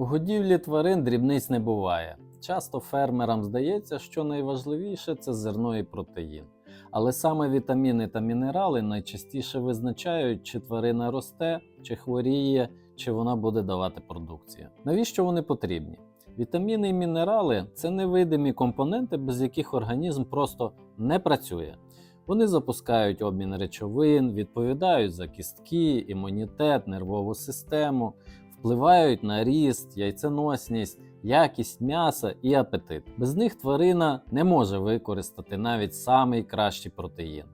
У годівлі тварин дрібниць не буває. Часто фермерам здається, що найважливіше це зерно і протеїн. Але саме вітаміни та мінерали найчастіше визначають, чи тварина росте, чи хворіє, чи вона буде давати продукцію. Навіщо вони потрібні? Вітаміни і мінерали це невидимі компоненти, без яких організм просто не працює. Вони запускають обмін речовин, відповідають за кістки, імунітет, нервову систему, впливають на ріст, яйценосність, якість м'яса і апетит. Без них тварина не може використати навіть самий кращий протеїн.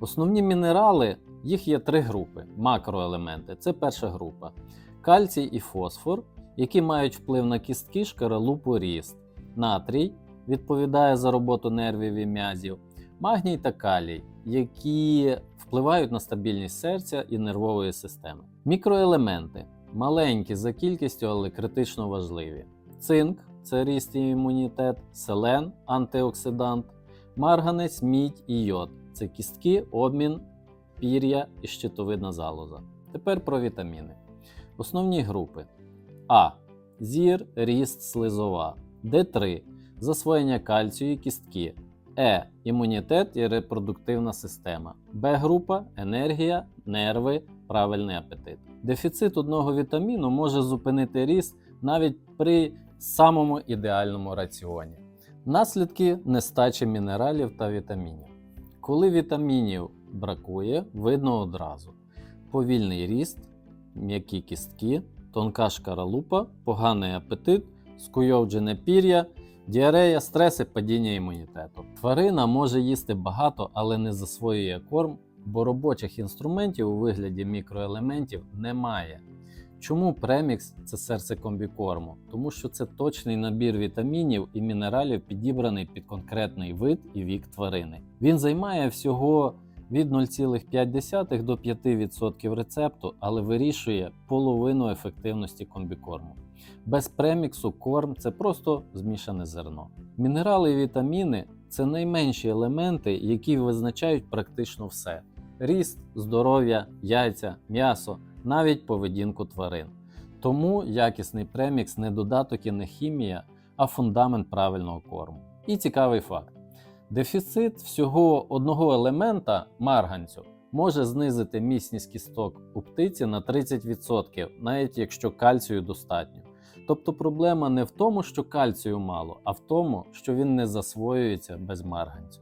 Основні мінерали, їх є три групи: макроелементи це перша група, кальцій і фосфор, які мають вплив на кістки, шкаралупу, ріст. Натрій відповідає за роботу нервів і м'язів, магній та калій, які впливають на стабільність серця і нервової системи. Мікроелементи маленькі за кількістю, але критично важливі. Цинк це ріст і імунітет, селен антиоксидант, марганець, мідь і йод це кістки, обмін, пір'я і щитовидна залоза. Тепер про вітаміни. Основні групи А. Зір, ріст, слизова. Д3. Засвоєння кальцію і кістки. Е. Імунітет і репродуктивна система. Б група енергія, нерви, правильний апетит. Дефіцит одного вітаміну може зупинити ріст навіть при самому ідеальному раціоні. Наслідки нестачі мінералів та вітамінів. Коли вітамінів бракує, видно одразу: повільний ріст, м'які кістки, тонка шкаралупа, поганий апетит, скуйовджене пір'я, діарея, стреси, падіння імунітету. Тварина може їсти багато, але не засвоює корм, бо робочих інструментів у вигляді мікроелементів немає. Чому премікс це серце комбікорму? Тому що це точний набір вітамінів і мінералів, підібраний під конкретний вид і вік тварини. Він займає всього від 0,5 до 5% рецепту, але вирішує половину ефективності комбікорму. Без преміксу корм це просто змішане зерно. Мінерали і вітаміни це найменші елементи, які визначають практично все: ріст, здоров'я, яйця, м'ясо, навіть поведінку тварин. Тому якісний премікс не додаток і не хімія, а фундамент правильного корму. І цікавий факт: дефіцит всього одного елемента марганцю може знизити міцність кісток у птиці на 30%, навіть якщо кальцію достатньо. Тобто проблема не в тому, що кальцію мало, а в тому, що він не засвоюється без марганцю.